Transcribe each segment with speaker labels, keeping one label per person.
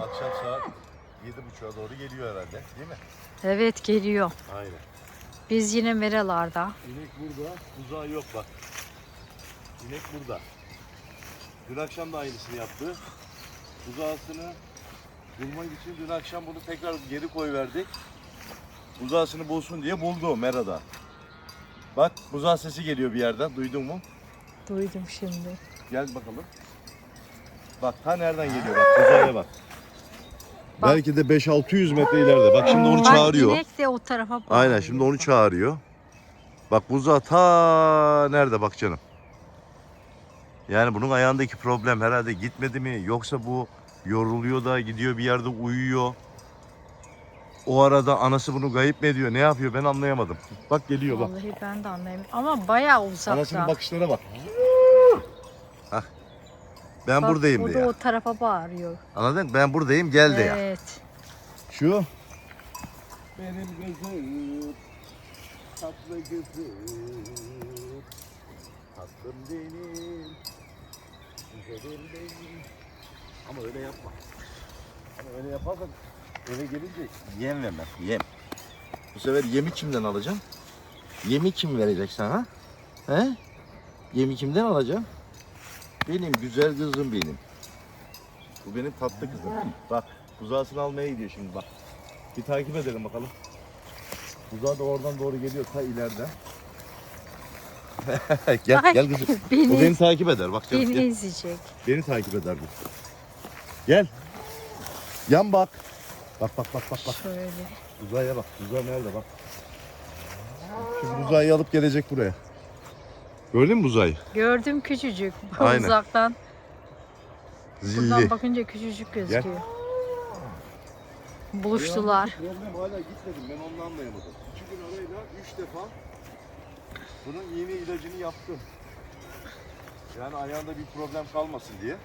Speaker 1: Akşam saat 7.30'a doğru geliyor herhalde değil mi?
Speaker 2: Evet geliyor.
Speaker 1: Aynen.
Speaker 2: Biz yine meralarda.
Speaker 1: İnek burada, buzağı yok bak. İnek burada. Dün akşam da aynısını yaptı. Buzağısını bulmak için dün akşam bunu tekrar geri koyverdik. Buzağısını bulsun diye buldu Mera'da. Bak buzağı sesi geliyor bir yerden. Duydun mu?
Speaker 2: Duydum şimdi.
Speaker 1: Gel bakalım. Bak ta nereden geliyor bak buzağıya bak.
Speaker 2: Bak.
Speaker 1: Belki de 5-600 metre ileride. Bak şimdi onu
Speaker 2: Bak
Speaker 1: çağırıyor.
Speaker 2: inek de o tarafa bakıyor.
Speaker 1: Aynen şimdi onu çağırıyor. Bak buzağı ta nerede bak canım. Yani bunun ayağındaki problem herhalde gitmedi mi yoksa bu yoruluyor da gidiyor bir yerde uyuyor. O arada anası bunu kayıp mı ediyor? Ne yapıyor ben anlayamadım. Bak geliyor bak.
Speaker 2: Vallahi ben de anlayayım. Ama bayağı uzakta.
Speaker 1: Anasının bakışlarına bak. Ben
Speaker 2: Bak,
Speaker 1: buradayım
Speaker 2: o
Speaker 1: diyor.
Speaker 2: da o tarafa bağırıyor.
Speaker 1: Anladın mı? Ben buradayım gel de ya.
Speaker 2: Evet.
Speaker 1: Şu. Benim gözüm, tatlı gözüm, tatlım benim, güzelim benim. Ama öyle yapma. Ama öyle yaparsan eve gelince yem vermez, yem. Bu sefer yemi kimden alacağım? Yemi kim verecek sana? He? Yemi kimden alacağım? Benim güzel kızım benim. Bu benim tatlı kızım. Bak buzağısını almaya gidiyor şimdi bak. Bir takip edelim bakalım. Buzağı da oradan doğru geliyor ta ileriden. gel
Speaker 2: Ay,
Speaker 1: gel kızım. O
Speaker 2: Beni,
Speaker 1: beni takip eder bak canım.
Speaker 2: beni
Speaker 1: Gel.
Speaker 2: izleyecek.
Speaker 1: Beni takip eder bu. Gel. Yan bak. Bak bak bak bak bak.
Speaker 2: Şöyle.
Speaker 1: Buzağa bak. Buzağı nerede bak. Şimdi buzağı alıp gelecek buraya. Gördün mü buzağı?
Speaker 2: Gördüm küçücük.
Speaker 1: Aynen.
Speaker 2: Uzaktan.
Speaker 1: Zilli.
Speaker 2: Buradan bakınca küçücük gözüküyor. Buluştular.
Speaker 1: Problem hala gitmedim. Ben onu anlayamadım. İki gün arayla üç defa bunun iğne ilacını yaptım. Yani ayağında bir problem kalmasın diye.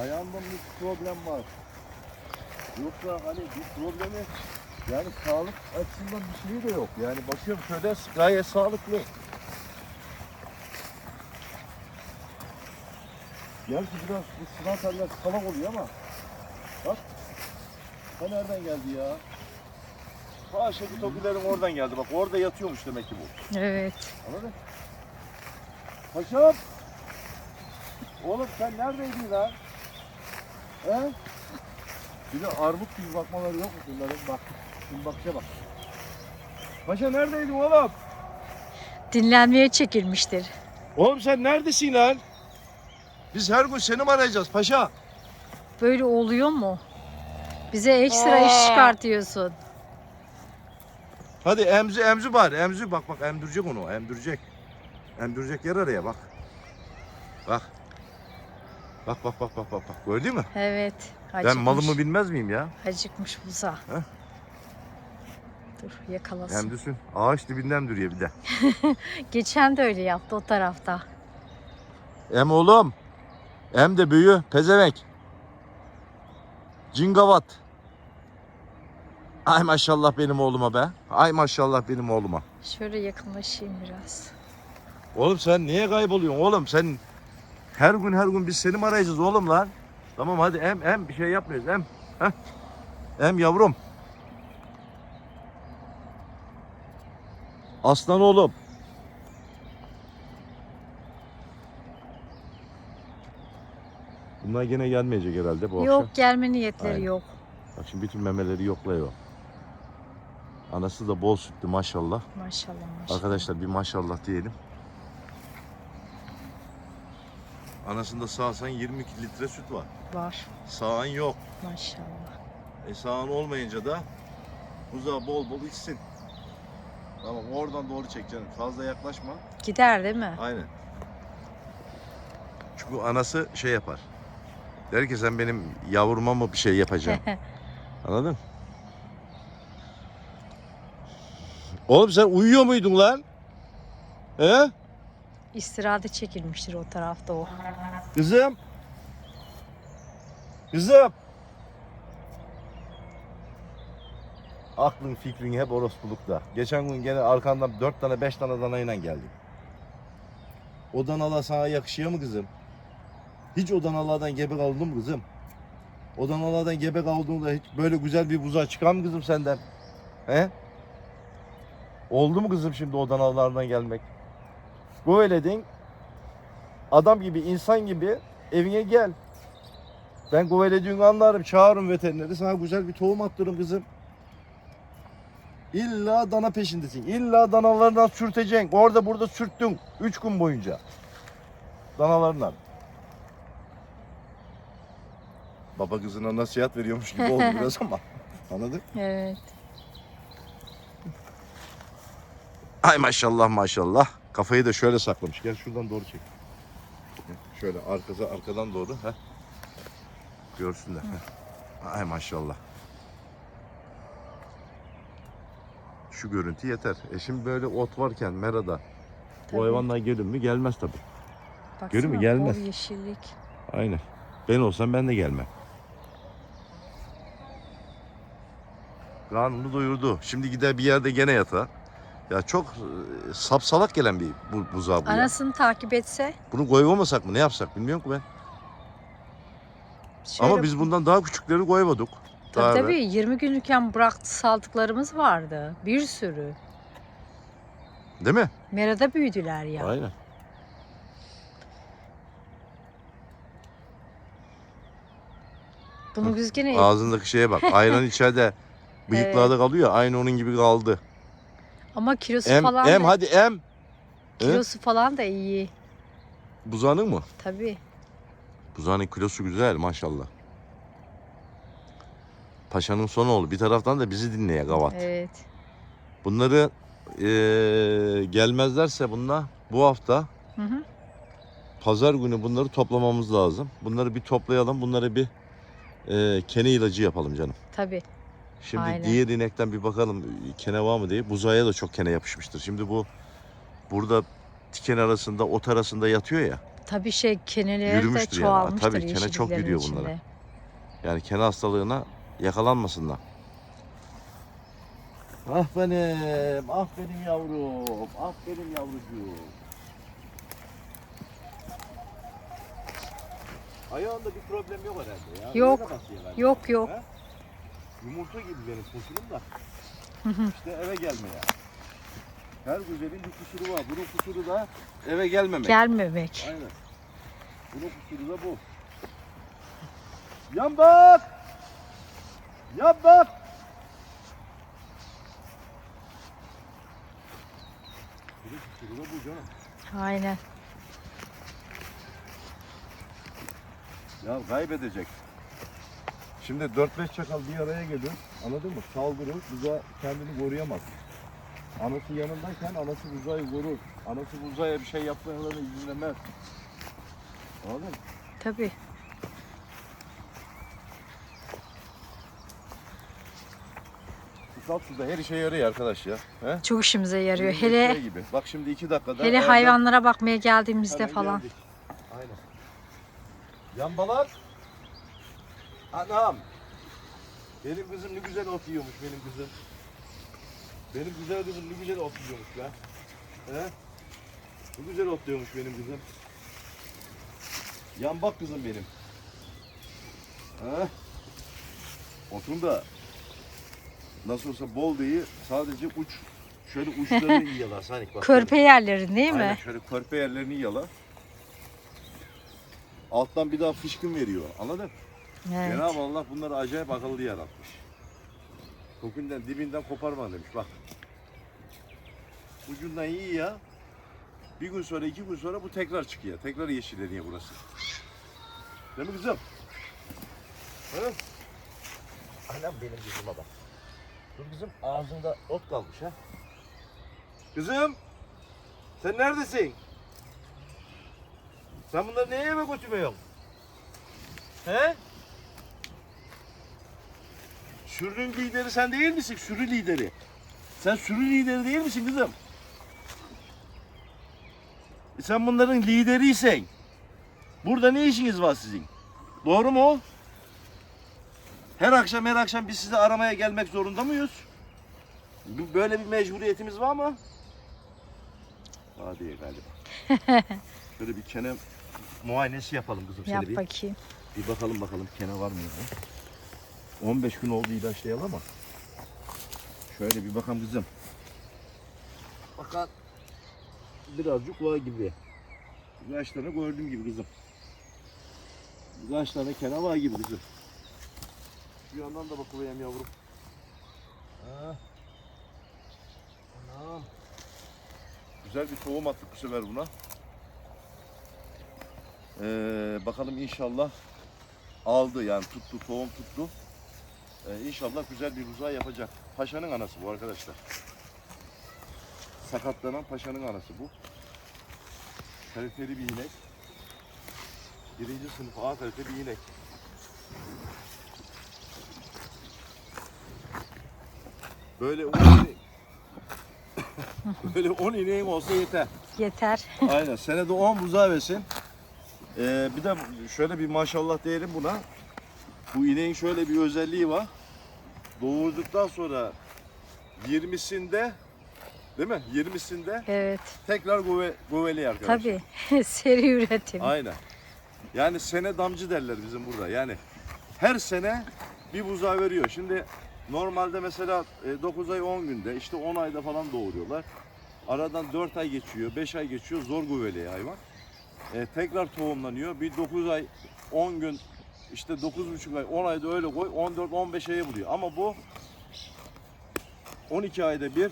Speaker 1: Ayağında bir problem var. Yoksa hani bir problemi yani sağlık açısından bir şey de yok. Yani bakıyorum şöyle gayet sağlıklı. Gerçi biraz bu sınav teller salak oluyor ama Bak. Ha nereden geldi ya? Şefi Tokilerin oradan geldi. Bak orada yatıyormuş demek ki bu.
Speaker 2: Evet.
Speaker 1: Anladın? Paşam. Oğlum sen neredeydin lan? He? Bir de armut gibi bakmaları yok mu bunların? Bak. Şimdi bakışa bak. Paşa neredeydin oğlum?
Speaker 2: Dinlenmeye çekilmiştir.
Speaker 1: Oğlum sen neredesin lan? Biz her gün seni mi arayacağız paşa?
Speaker 2: Böyle oluyor mu? Bize ekstra iş çıkartıyorsun.
Speaker 1: Hadi emzi emzi bari. Emzi bak bak emdirecek onu. Emdirecek. Emdirecek yer araya bak. Bak. Bak bak bak bak bak bak. Gördün mü?
Speaker 2: Evet.
Speaker 1: Ben
Speaker 2: Acıkmış.
Speaker 1: malımı bilmez miyim ya?
Speaker 2: Acıkmış buza.
Speaker 1: Heh.
Speaker 2: Dur yakalasın.
Speaker 1: Emdüsün. Ağaç dibinden duruyor bir de.
Speaker 2: Geçen de öyle yaptı o tarafta.
Speaker 1: Em oğlum. Em de büyü. Pezevenk. Cingavat. Ay maşallah benim oğluma be. Ay maşallah benim oğluma.
Speaker 2: Şöyle yakınlaşayım biraz.
Speaker 1: Oğlum sen niye kayboluyorsun oğlum? Sen her gün her gün biz seni mi arayacağız oğlum lan? Tamam hadi em em bir şey yapmıyoruz em. Heh. Em yavrum. Aslan oğlum. Bunlar gene gelmeyecek herhalde bu
Speaker 2: yok
Speaker 1: akşam.
Speaker 2: gelme niyetleri
Speaker 1: Aynen.
Speaker 2: yok.
Speaker 1: Bak şimdi bütün memeleri yokluyor. Anası da bol sütlü maşallah.
Speaker 2: Maşallah maşallah.
Speaker 1: Arkadaşlar bir maşallah diyelim. Anasında sağsan 22 litre süt var.
Speaker 2: Var
Speaker 1: Sağan yok.
Speaker 2: maşallah.
Speaker 1: E sağan olmayınca da buzağı bol bol içsin. Tamam oradan doğru çek canım. Fazla yaklaşma.
Speaker 2: Gider değil mi?
Speaker 1: Aynen. Çünkü anası şey yapar. Der ki sen benim yavruma mı bir şey yapacaksın? Anladın? Oğlum sen uyuyor muydun lan? He?
Speaker 2: İstirahate çekilmiştir o tarafta o.
Speaker 1: Kızım. Kızım. Aklın fikrin hep orospulukta. Geçen gün gene arkandan dört tane beş tane danayla geldim. O danalar sana yakışıyor mu kızım? Hiç o danalardan gebe kaldın mı kızım? O danalardan gebe kaldığında hiç böyle güzel bir buzağa çıkar mı kızım senden? He? Oldu mu kızım şimdi o danalardan gelmek? Goveledin. Adam gibi, insan gibi evine gel. Ben govelediğini anlarım. Çağırın veterineri. Sana güzel bir tohum attırırım kızım. İlla dana peşindesin. İlla danalarından sürteceksin. Orada burada sürttün. Üç gün boyunca. Danalarından. Baba kızına nasihat veriyormuş gibi oldu biraz ama. Anladın?
Speaker 2: Evet.
Speaker 1: Ay maşallah maşallah. Kafayı da şöyle saklamış. Gel şuradan doğru çek. Şöyle arkası arkadan doğru. Heh. Görsünler. Heh. Ay maşallah. Şu görüntü yeter. E şimdi böyle ot varken merada
Speaker 2: Tabii.
Speaker 1: bu hayvanlar gelir mi? Gelmez tabii.
Speaker 2: Baksana,
Speaker 1: Görüyor musun? Gelmez.
Speaker 2: bol yeşillik.
Speaker 1: Aynen. Ben olsam ben de gelmem. Karnını doyurdu. Şimdi gider bir yerde gene yata. Ya çok e, sapsalak gelen bir bu, buzağı bu ya.
Speaker 2: Anasını takip etse.
Speaker 1: Bunu koyamasak mı? Ne yapsak bilmiyorum ki ben.
Speaker 2: Şöyle,
Speaker 1: Ama biz bundan daha küçükleri koymadık.
Speaker 2: Tabii
Speaker 1: evvel.
Speaker 2: tabii 20 günlükken bıraktı saldıklarımız vardı. Bir sürü.
Speaker 1: Değil mi?
Speaker 2: Merada büyüdüler ya.
Speaker 1: Aynen.
Speaker 2: Bunu biz gene
Speaker 1: Ağzındaki şeye bak. Ayran içeride bıyıklarda kalıyor. Aynı onun gibi kaldı.
Speaker 2: ama kilosu
Speaker 1: Em,
Speaker 2: falan
Speaker 1: em
Speaker 2: da,
Speaker 1: hadi em.
Speaker 2: kilosu falan da iyi.
Speaker 1: Buzağının mı?
Speaker 2: Tabii.
Speaker 1: Buzağının kilosu güzel maşallah. Paşanın son oğlu. Bir taraftan da bizi dinleye gavat.
Speaker 2: Evet.
Speaker 1: Bunları eee, gelmezlerse bunlar bu hafta
Speaker 2: Hı hı.
Speaker 1: pazar günü bunları toplamamız lazım. Bunları bir toplayalım. Bunları bir eee, kene ilacı yapalım canım.
Speaker 2: Tabii.
Speaker 1: Şimdi
Speaker 2: Aynen.
Speaker 1: diğer inekten bir bakalım kene var mı diye. Buzaya da çok kene yapışmıştır. Şimdi bu burada diken arasında ot arasında yatıyor ya.
Speaker 2: Tabii şey keneleri de
Speaker 1: Yürümüştür yani.
Speaker 2: çoğalmıştır
Speaker 1: Tabii, kene çok yürüyor
Speaker 2: içinde.
Speaker 1: bunlara. Yani kene hastalığına yakalanmasınlar. Ah benim, ah benim yavrum, ah benim yavrucuğum. Ayağında bir problem yok herhalde ya.
Speaker 2: Yok,
Speaker 1: galiba.
Speaker 2: Yok yok.
Speaker 1: He? Yumurta gibi benim koşulum da.
Speaker 2: Hı hı.
Speaker 1: işte eve gelmeye. Her güzelin bir kusuru var. Bunun kusuru da eve gelmemek.
Speaker 2: Gelmemek.
Speaker 1: Aynen. Bunun kusuru da bu. Yan bak! Yan bak! Bunun kusuru da bu canım.
Speaker 2: Aynen.
Speaker 1: Ya kaybedecek. Şimdi 4-5 çakal bir araya gelir. Anladın mı? Saldırır. Buza kendini koruyamaz. Anası yanındayken anası buzayı korur. Anası buzaya bir şey yapmalarına izin vermez. Anladın mı?
Speaker 2: Tabii.
Speaker 1: Salt suda her işe yarıyor arkadaş ya. He?
Speaker 2: Çok işimize yarıyor.
Speaker 1: Bizim
Speaker 2: Hele
Speaker 1: şey gibi. Bak şimdi iki dakikada.
Speaker 2: hele
Speaker 1: evde
Speaker 2: hayvanlara bakmaya geldiğimizde
Speaker 1: hemen
Speaker 2: falan.
Speaker 1: geldik. Aynen. Yambalar. Anam. Benim kızım ne güzel ot yiyormuş benim kızım. Benim güzel kızım ne güzel ot yiyormuş ya. He? Ne güzel otluyormuş benim kızım. Yambak kızım benim. He? Otun da nasıl olsa bol değil sadece uç şöyle uçlarını yiyorlar Sanik bak.
Speaker 2: Körpe yerleri değil
Speaker 1: Aynen,
Speaker 2: mi?
Speaker 1: şöyle körpe yerlerini yala. Alttan bir daha fışkın veriyor. Anladın?
Speaker 2: Evet.
Speaker 1: Cenab-ı Allah bunları acayip akıllı yaratmış. Kökünden dibinden koparma demiş bak. Ucundan iyi ya. Bir gün sonra iki gün sonra bu tekrar çıkıyor. Tekrar yeşilleniyor burası. Değil mi kızım? Hı? Anam benim kızıma bak. Dur kızım ağzında ot kalmış ha. Kızım sen neredesin? Sen bunları neye eve götürmüyorsun? He? Sürünün lideri sen değil misin? Sürü lideri. Sen sürü lideri değil misin kızım? E sen bunların lideriysen burada ne işiniz var sizin? Doğru mu? Her akşam her akşam biz sizi aramaya gelmek zorunda mıyız? Böyle bir mecburiyetimiz var mı? Hadi galiba. Şöyle bir kenem muayenesi yapalım kızım
Speaker 2: Yap
Speaker 1: bir.
Speaker 2: bakayım.
Speaker 1: Bir bakalım bakalım kene var mı ya? 15 gün oldu ilaçlayalı ama. Şöyle bir bakalım kızım. Bakan birazcık var gibi. Birkaç tane gördüğüm gibi kızım. Birkaç tane kene var gibi kızım. Şu yandan da bakıvereyim yavrum. Ha. Anam. Güzel bir tohum attık bu sefer buna. Ee, bakalım inşallah aldı yani tuttu tohum tuttu. Ee, inşallah güzel bir buzağı yapacak. Paşanın anası bu arkadaşlar. Sakatlanan paşanın anası bu. Kaliteli bir inek. Birinci sınıf A kalite bir inek. Böyle 10 inek- Böyle 10 ineğin olsa yeter.
Speaker 2: Yeter.
Speaker 1: Aynen. Senede 10 buzağı versin. Ee, bir de şöyle bir maşallah diyelim buna. Bu ineğin şöyle bir özelliği var. Doğurduktan sonra 20'sinde değil mi? 20'sinde
Speaker 2: Evet.
Speaker 1: tekrar gove, goveli arkadaşlar.
Speaker 2: Tabii. Seri üretim.
Speaker 1: Aynen. Yani sene damcı derler bizim burada. Yani her sene bir buzağı veriyor. Şimdi normalde mesela 9 ay 10 günde işte 10 ayda falan doğuruyorlar. Aradan 4 ay geçiyor, 5 ay geçiyor zor güveliyor hayvan. E, tekrar tohumlanıyor. Bir 9 ay 10 gün işte 9,5 ay 10 ayda öyle koy 14-15 aya buluyor. Ama bu 12 ayda bir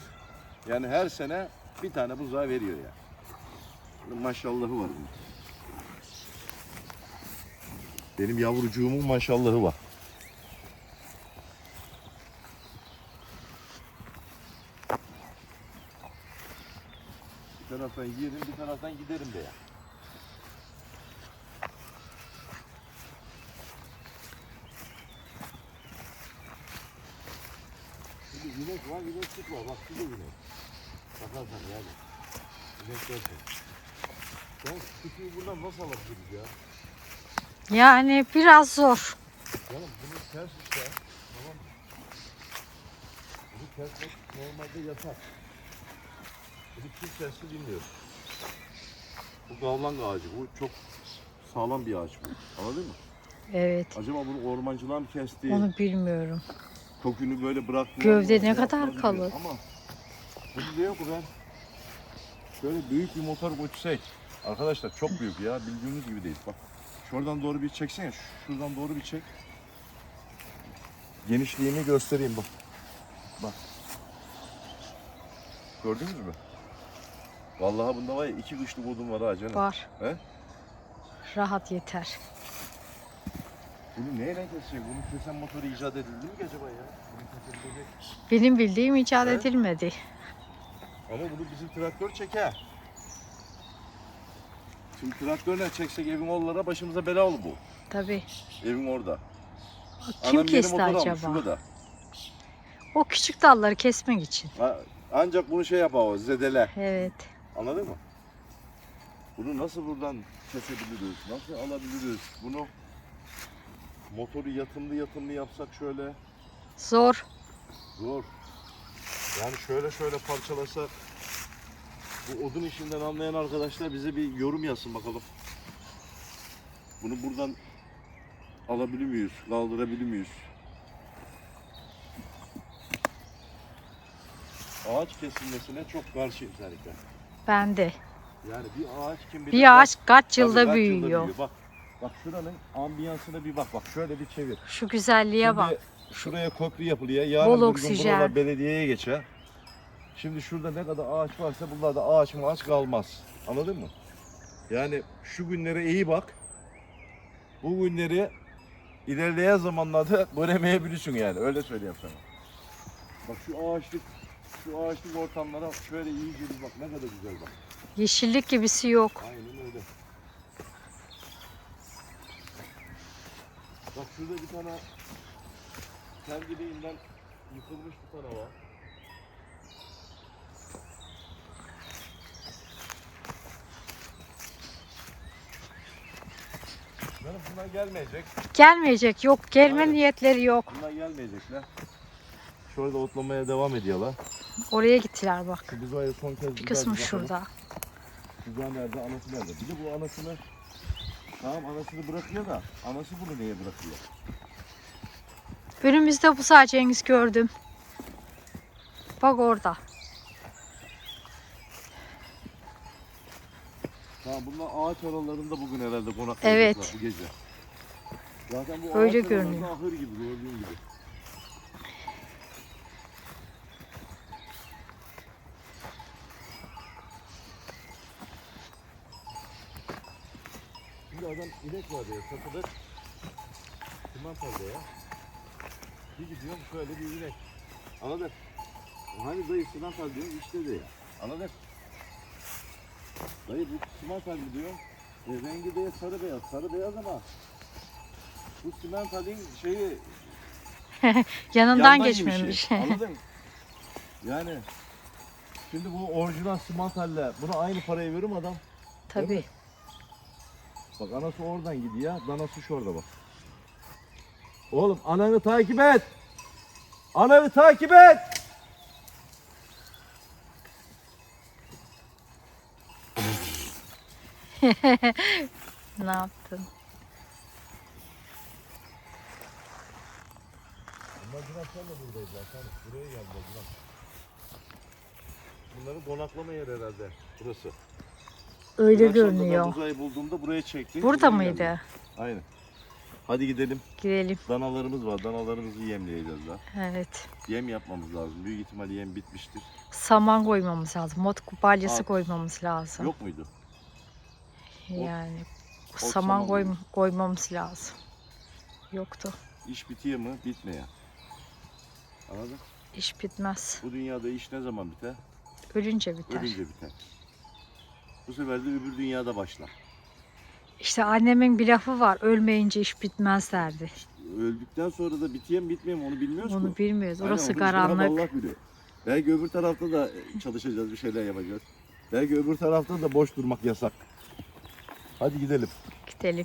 Speaker 1: yani her sene bir tane buzağı veriyor yani. Maşallahı var bunun. Benim yavrucuğumun maşallahı var. Bir taraftan yerim, bir taraftan giderim de ya. Şimdi güneş var, güneşlik var. Bak şurada güneş. Bakarsan yani. Güneş görsen. Ben kutuyu buradan nasıl alabiliriz ya?
Speaker 2: Yani biraz zor.
Speaker 1: Canım bunu ters işte. Tamam mı? Bunu kesmek normalde yasak. Kim kesti bilmiyorum. Bu gavlan ağacı. Bu çok sağlam bir ağaç bu. Anladın mı?
Speaker 2: Evet.
Speaker 1: Acaba bunu ormancılar mı kesti?
Speaker 2: Onu bilmiyorum.
Speaker 1: Kökünü böyle bıraktı.
Speaker 2: Gövde ne kadar kalın.
Speaker 1: Ama bunu diyor ki ben şöyle büyük bir motor götürsek. Arkadaşlar çok büyük ya. Bildiğiniz gibi değil. Bak şuradan doğru bir çeksene. Şuradan doğru bir çek. Genişliğini göstereyim bak. Bak. Gördünüz mü? Vallahi bunda var ya iki kışlık odun var ha canım.
Speaker 2: Var.
Speaker 1: He?
Speaker 2: Rahat yeter.
Speaker 1: Bunu neyle kesecek? Bunu kesen motoru icat edildi mi ki acaba ya? Bunu kesebilecek.
Speaker 2: Benim bildiğim icat
Speaker 1: Evet.
Speaker 2: edilmedi.
Speaker 1: Ama bunu bizim traktör çeker. Şimdi traktörle çeksek evin oğullara başımıza bela olur bu.
Speaker 2: Tabii.
Speaker 1: Evin orada.
Speaker 2: Kim
Speaker 1: Anam
Speaker 2: kesti
Speaker 1: almış,
Speaker 2: acaba?
Speaker 1: kadar.
Speaker 2: O küçük dalları kesmek için.
Speaker 1: Ha, Ancak bunu şey yapar o zedele.
Speaker 2: Evet.
Speaker 1: Anladın mı? Bunu nasıl buradan kesebiliriz? Nasıl alabiliriz? Bunu motoru yatımlı yatımlı yapsak şöyle
Speaker 2: Zor.
Speaker 1: zor. Yani şöyle şöyle parçalasak bu odun işinden anlayan arkadaşlar bize bir yorum yazsın bakalım. Bunu buradan alabilir miyiz? Kaldırabilir miyiz? Ağaç kesilmesine çok karşıyım özellikle.
Speaker 2: Ben de.
Speaker 1: Yani bir ağaç kim bilir
Speaker 2: Bir ağaç kaç
Speaker 1: Tabii
Speaker 2: yılda
Speaker 1: kaç
Speaker 2: büyüyor.
Speaker 1: Bak, bak şuranın ambiyansına bir bak. Bak şöyle bir çevir.
Speaker 2: Şu güzelliğe
Speaker 1: Şimdi
Speaker 2: bak.
Speaker 1: şuraya köprü yapılıyor. Yarın
Speaker 2: Bol
Speaker 1: bir gün
Speaker 2: oksijen.
Speaker 1: buralar belediyeye geçer. Şimdi şurada ne kadar ağaç varsa bunlarda ağaç mı ağaç kalmaz. Anladın mı? Yani şu günlere iyi bak. Bu günleri ilerleyen zamanlarda göremeyebilirsin yani. Öyle söyleyeyim sana. Bak şu ağaçlık şu ağaçlık ortamlara şöyle iyice bir bak ne kadar güzel bak.
Speaker 2: Yeşillik gibisi yok.
Speaker 1: Aynen öyle. Bak şurada bir tane kendiliğinden yıkılmış bir tane var. Canım bunlar gelmeyecek.
Speaker 2: Gelmeyecek yok. Gelme
Speaker 1: Aynen.
Speaker 2: niyetleri yok.
Speaker 1: Bunlar gelmeyecekler. Şurada otlamaya devam ediyorlar.
Speaker 2: Oraya gittiler bak.
Speaker 1: Şu buzaya son kez
Speaker 2: Bir kısmı şurada.
Speaker 1: Buzağı nerede, anası nerede? Bir de bu anasını Tamam anasını bırakıyor da anası bunu neye bırakıyor?
Speaker 2: Önümüzde buzağı Cengiz gördüm. Bak orada.
Speaker 1: Tamam bunlar ağaç aralarında bugün herhalde konaklayacaklar
Speaker 2: Evet.
Speaker 1: bu gece. Zaten bu
Speaker 2: Öyle
Speaker 1: ağaç aralarında
Speaker 2: görünüyor.
Speaker 1: ahır gibi gördüğün gibi. Şimdi adam inek var ya çatıda simantalda ya. Bir gidiyorum şöyle bir inek. Anladın? Hani dayı simantal diyor işte de ya. Anladın? Dayı bu simental diyor. E, rengi de sarı beyaz. Sarı beyaz ama bu simentalin şeyi
Speaker 2: Yanından geçmemiş.
Speaker 1: yemişi. Anladın? Yani şimdi bu orijinal simantalle buna aynı parayı verir mi adam?
Speaker 2: Tabii.
Speaker 1: Bak anası oradan gidiyor. Danası şurada bak. Oğlum ananı takip et. Ananı takip et.
Speaker 2: Ne yaptın?
Speaker 1: Macunaslar da buradayız zaten. Buraya geldi Macunas. Bunların konaklama yeri herhalde burası.
Speaker 2: Öyle
Speaker 1: Dün akşam da
Speaker 2: görünüyor.
Speaker 1: Ben uzayı bulduğumda buraya çektik.
Speaker 2: Burada
Speaker 1: buraya
Speaker 2: mıydı?
Speaker 1: geldi. Aynen. Hadi gidelim.
Speaker 2: Gidelim.
Speaker 1: Danalarımız var. Danalarımızı yemleyeceğiz daha.
Speaker 2: Evet.
Speaker 1: Yem yapmamız lazım. Büyük ihtimalle yem bitmiştir.
Speaker 2: Saman koymamız lazım. Mot balyası
Speaker 1: Al.
Speaker 2: koymamız lazım.
Speaker 1: Yok muydu?
Speaker 2: Yani
Speaker 1: ot
Speaker 2: saman
Speaker 1: saman
Speaker 2: koy, koymamız lazım. Yoktu.
Speaker 1: İş bitiyor mu? Bitmiyor. Anladın?
Speaker 2: İş bitmez.
Speaker 1: Bu dünyada iş ne zaman biter?
Speaker 2: Ölünce biter.
Speaker 1: Ölünce biter. Bu sefer de öbür dünyada başlar.
Speaker 2: İşte annemin bir lafı var. Ölmeyince iş bitmez derdi.
Speaker 1: Öldükten sonra da bitiyor mu bitmiyor mu onu bilmiyoruz
Speaker 2: Onu bilmiyoruz.
Speaker 1: Aynen,
Speaker 2: Orası
Speaker 1: onu Cenab-ı
Speaker 2: karanlık.
Speaker 1: Allah biliyor. Belki öbür tarafta da çalışacağız, bir şeyler yapacağız. Belki öbür tarafta da boş durmak yasak. Hadi gidelim.
Speaker 2: Gidelim.